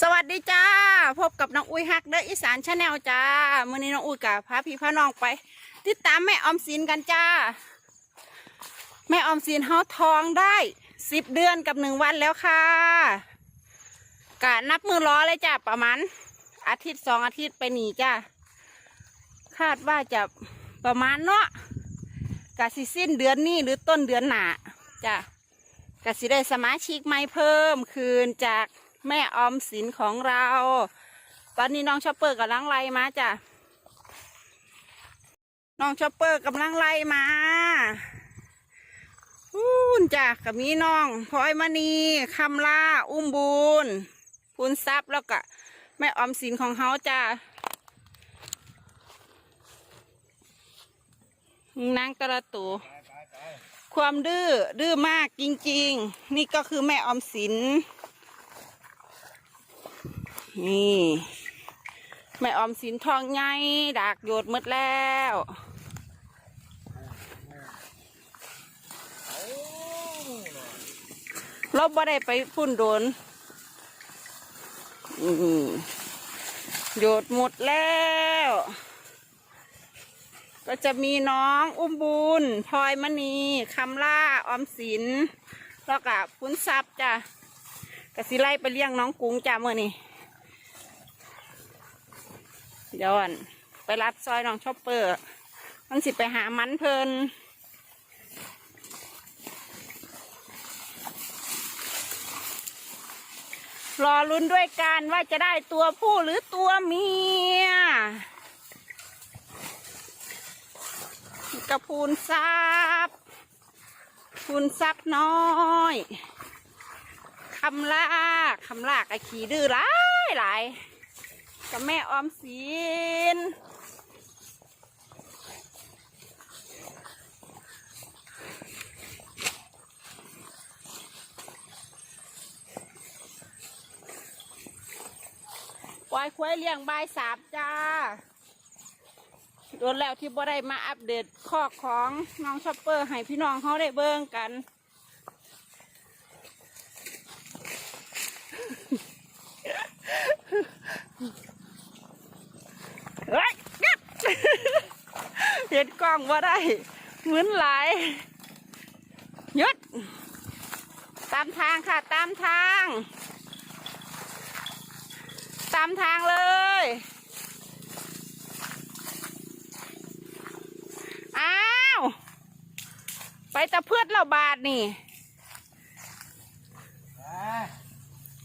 สวัสดีจ้า พบกับน้องอุ้ยฮักเดออีสานชาแนลจ้ามื่อนี้น้องอุ้ยกับพาพี่พาน้องไป ติดตามแม่ออมสินกันจ้า แม่ออมสินเฮาทองได้สิบเดือนกับหนึ่งวันแล้วค่ะกะนับมือล้อเลยจ้าประมาณอาทิตย์สองอาทิตย์ไปหนีจ้าคาดว่าจะประมาณเนาะกะสิสิ้นเดือนนี้หรือต้นเดือนหนาจ้ากะสิได้สมาชิกใหม่เพิ่มคืนจาก แม่ออมสินของเรา ตอนนี้น้องชอปเปอร์กำลังไล่มาจ้ะ น้องชอปเปอร์กำลังไล่มาอู้นจ้ะกับมีน้องพลอยมณีคำล่าอุ้มบุญพูนทรัพย์แล้วก็แม่ออมสินของเขาจ้ะนางตะละตูความดื้อดื้อมากจริง ๆ นี่ก็คือแม่ออมสิน นี่ แม่ออมสินทองใหญ่ดากโยดหมดแล้วเราบ่ได้ไปพุ่นโดนโยดหมดแล้ว ก็จะมีน้องอุ้มบุญพลอยมณีคำล่าออมสินแล้วก็พุ้นทรัพย์จ้ะกสิไล่ไปเลี้ยงน้องกุ้งจ้ะเมื่อนี้ เดี๋ยวอั่นไปรัดซอยน้องชอปเปอร์ มันสิไปหามันเพลินรอลุ้นด้วยกันว่าจะได้ตัวผู้หรือตัวเมียกระพูนซับพูนซับน้อยคำลากคำลากไอ้ขี่ดื้อหลายหลาย กับแม่ออมสินปล่อยควายเลี้ยงใบสามจ้า โดนแล้วที่บ่ได้มาอัปเดตข้อของน้องชอปเปอร์ให้พี่น้องเขาได้เบิ่งกัน เฮ้ยเงียบ เห็นกล้องว่าได้ เหมือนหลายหยุด ตามทางค่ะ ตามทาง ตามทางเลย อ้าว ไปตะเพือดเราบาทนี่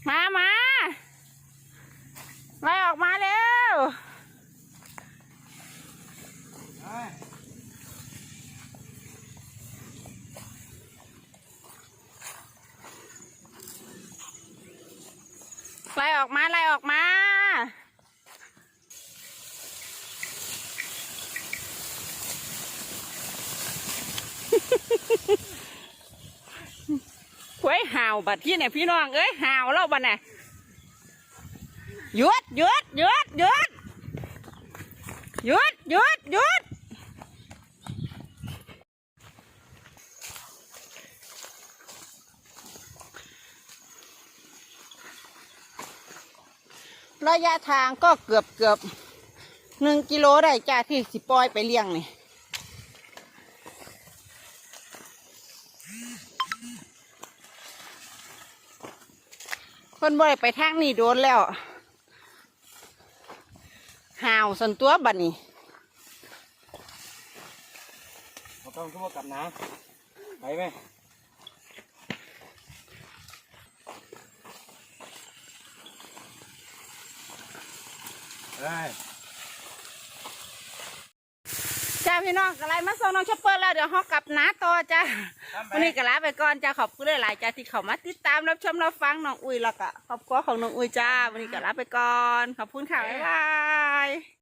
มา มาไล่ออกมาเร็ว ไล่ออกมาไล่ออกมา ควยห่าวบัดที่เนี่ยพี่น้องเอ้ยห่าวแล้วบัดเนี่ยหยุดหยุดหยุดหยุดหยุดหยุดหยุด ระยะทางก็เกือบเกือบหนึ่งกิโลได้จ้าที่สิปล่อยไปเลี้ยงนี่คนบ่ได้ไปทางนี้โดนแล้วห่าวสันตัวบัดนี้เขาต้องขึ้นมากับน้ำไปไหม จ้าพี่น้องกะไรมาส่งน้องชอปเปอร์แล้วเดี๋ยวฮอกกลับน้าต่อจ้าวันนี้กะลาไปก่อนจ้าขอบคุณหลายๆจ้าที่เข้ามาติดตามรับชมรับฟังน้องอุ้ยแล้วก็ครอบครัวของน้องอุ้ยจ้าวันนี้กะลาไปก่อนขอบคุณค่ะบ๊ายบาย